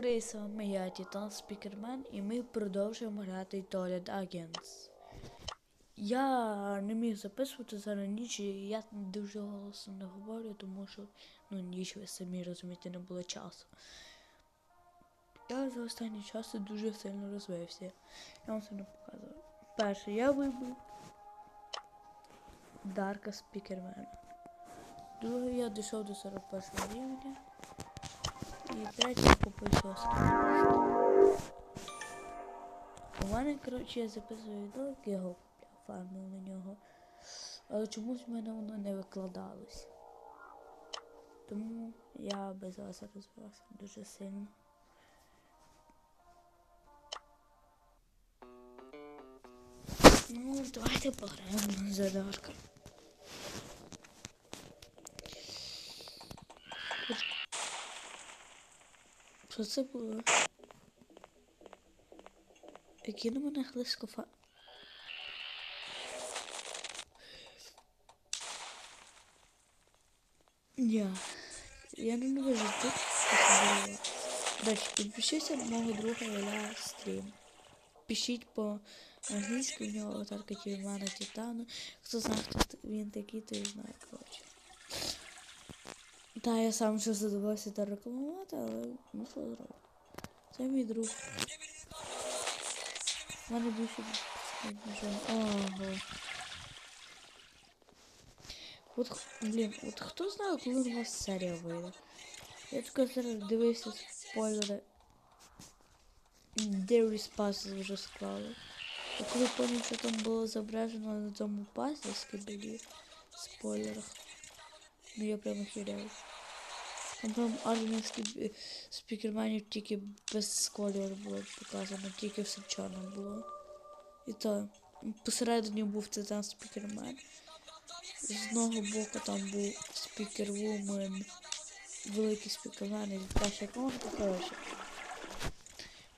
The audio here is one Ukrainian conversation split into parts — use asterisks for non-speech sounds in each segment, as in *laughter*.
привіт, з вами я, Титан Спікермен, і ми продовжуємо грати Toilet Agents. Я не міг записувати зараз ніч, і я дуже голосно не говорю, тому що ну, ніч, ви самі розумієте, не було часу. Я за останній час дуже сильно розвився. Я вам це не показую. Перше, я вибив Дарка Спікермена. Друге, я дійшов до 41 рівня. І третє пописос. У мене, коротше, я записую відео, його фармив на нього. Але чомусь в мене воно не викладалось. Тому я без вас розвивався дуже сильно. Ну, давайте пограємо за Дарка. Що це було? Які на мене хлискофа. Я. Я ненавижу тут особливо. Далі, підпишіться на мого друга Оля стрім. Пишіть по англійськи, в нього аватарка Тівмана Титану. Хто знає, хто він такий, то і знає, коротше. Та я сам ще задавався та рекламувати, але ну що зробити. Це мій друг. У мене більше вже. Ого. От, х- блін, от хто знає, коли у нас серія вийде? Я тільки зараз дивився спойлери. Де респаси вже склали. А коли поняв, що там було зображено на цьому пасі, скибелі спойлерах. Ну я прямо хіряю. Там скіб... спікерменів тільки без кольору було показано, тільки все чорне було. І то посередині був титан спікермен. З одного боку там був спікервумен, великий спікермен і перша комната, коротше.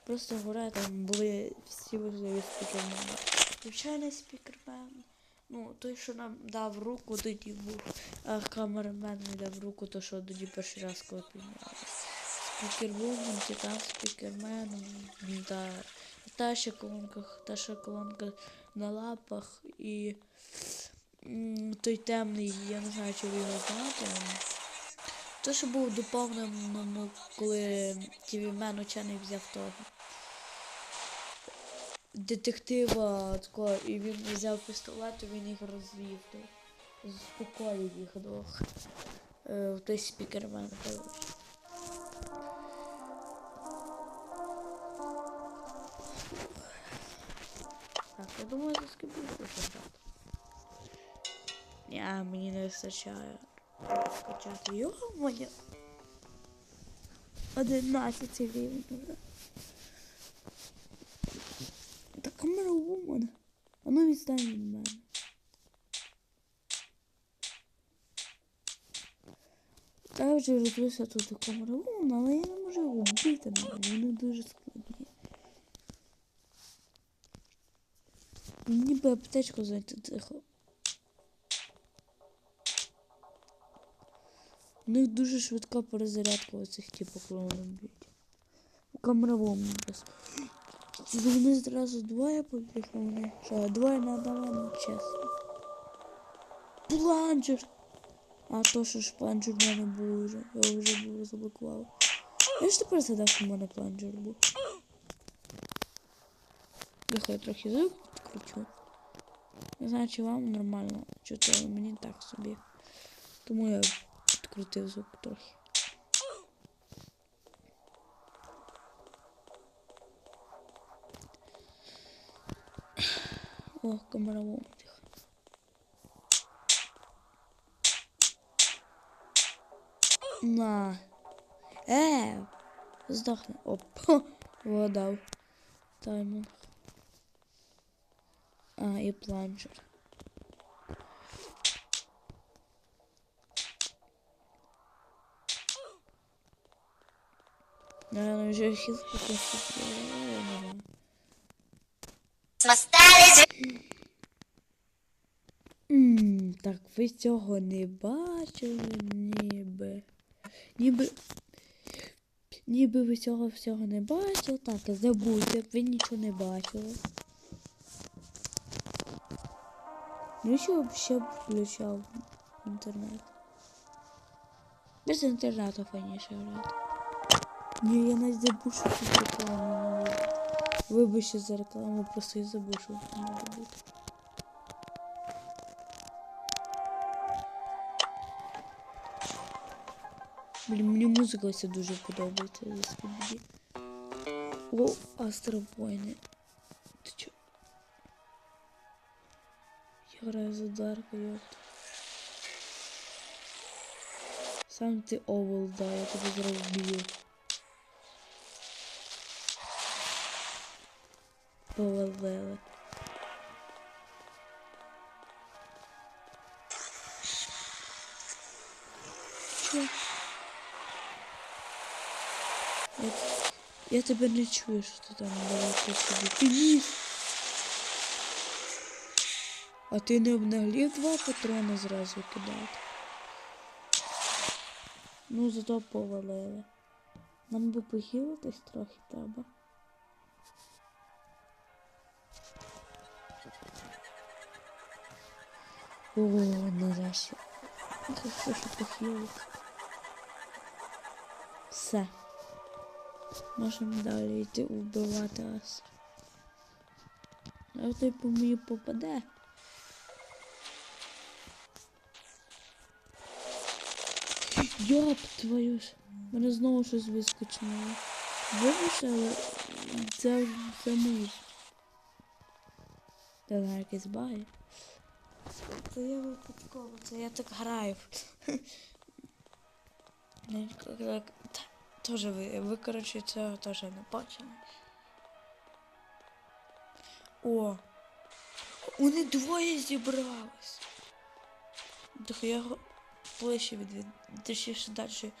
Просто гора там були всі важливі спікермени. Звичайний спікермен. Ну, той, що нам дав руку, тоді був а камерамен не дав руку, то що тоді перший раз коли піднялися. Спікервумен, титан спікермен, та та ще колонка, та ще колонка на лапах і м, той темний, я не знаю, чи ви його знаєте. То, що був доповнено, коли Тівімен учений взяв того детектива такого, і він взяв пістолет, і він їх розвів. Заспокоїв їх двох. Е, той спікермен, коротше. Так, я думаю, скільки хочу грати. Ні, мені не вистачає скачати. Його моє. 11 рівень Та камера вумана. А ну відстань від мене. Я вже розбився тут камера вумана, але я не можу вбити навіть. Вони дуже складні. Ніби аптечку зайти тихо. У них дуже швидка перезарядка оцих типу, вони б'ють. У камеровому без. Вони зразу двоє побігли. Що, двоє на одного, чесно. Планджер! А то що ж планджер в мене був вже. Я його вже був заблокував. Я ж тепер згадав, що в мене планджер був. Нехай трохи звук підкручу. Не знаю, чи вам нормально чути, але мені так собі. Тому я підкрутив звук трохи. О, камеровому тихо. На. Е, здохне. Оп. *laughs* Вгадав. Таймінг. А, і планшер. Наверное, вже хіл покусити. М, Так, ви цього не бачили, ніби. Ніби. ніби ви цього всього не бачили. Так, забудьте, ви нічого не бачили. Ну що ще включав інтернет? Без інтернету файніше грати. Ні, я навіть забув, що тут. Вибачте за рекламу, просто я забув, що не може бути. Блін, мені музика ось дуже подобається за скібіді. О, Астробойни. Ти чо? Я граю за Дарка, ёпта. Сам ти овол, да, я тебе зараз вб'ю. Повалили. Я, тебе не чую, що ти там далеко собі. Підніс. А ти не обнаглів два патрони зразу кидати. Ну, зато повалили. Нам би похилитись трохи треба. О, нарешті. Це все, що похилиться. Все. Можемо далі йти вбивати ас. А той по мені попаде. Йоп, твою ж. Мене знову щось вискочило. Але це, мої. Та якийсь баги. Це я випадково, це я так граю. Тоже ви, ви, коротше, цього теж не бачили. О! Вони двоє зібрались. Так я його ближче відведу. Точніше далі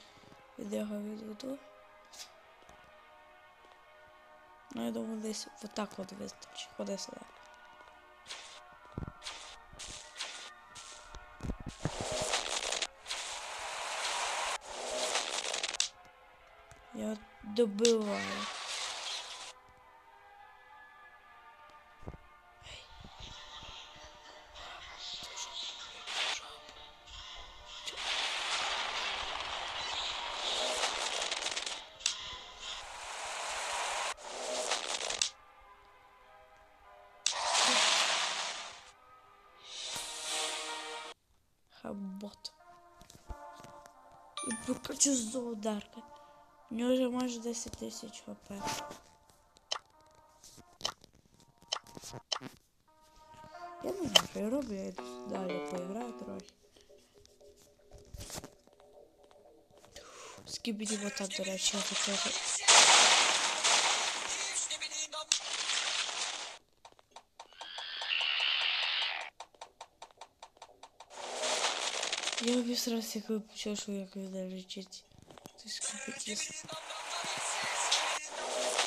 від його відведу. Ну, я думаю, десь отак от вистачить. Ходи сюди. Я добиваю. Хабот. І прокачу з ударка. У нього вже майже 10 тисяч хп. Я не знаю, що я роблю, я далі поіграю трохи. Скібіді бота, до речі, я тут. Я обісрався, коли почув, що як він лечить. Ти скіпітіс.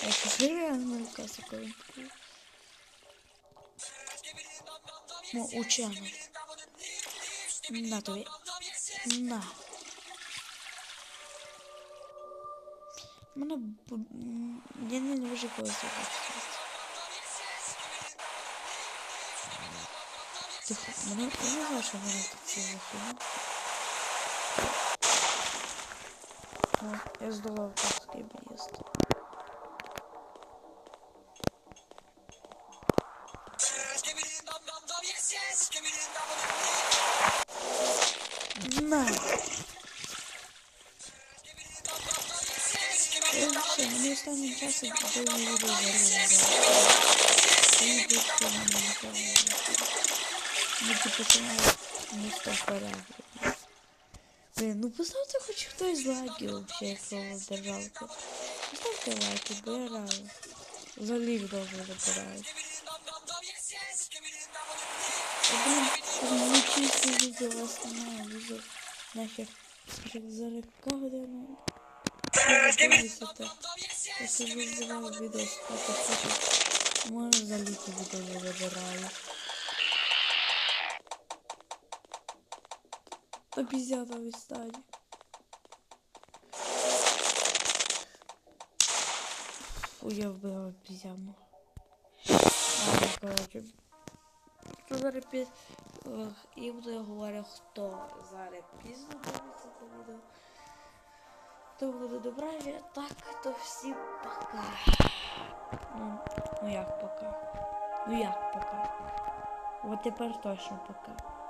Я що реально каса коли. Ну, учено. На тобі. На. Мене б- м, я не люблю коли це бачити. Тихо, мене я не знаю, що мене тут це виходить. О, я здолав курський об'їзд. На! Я все, мені останнім часом купив відео зарізати. Я не буду на нічого не Ну, типу, канал місто перегляд. Блин, ну поставте хоч хтось лайки вообще, якщо вас держалка. Поставте лайки, бо я рада. Взагалі їх довго блин, чисто відео вас немає, відео нахер. Зараз яка година? Я собі взяла відео спати фото. Може заліти відео забираю. Обезьяна в стадии. Ой, я вбила обезьяну. Ладно, коротше. Хто зараз піз... І буду я говорю, хто зараз пізно дивиться це відео. То буде добра, так, то всім пока. Ну, ну як пока? Ну як пока? От тепер точно пока.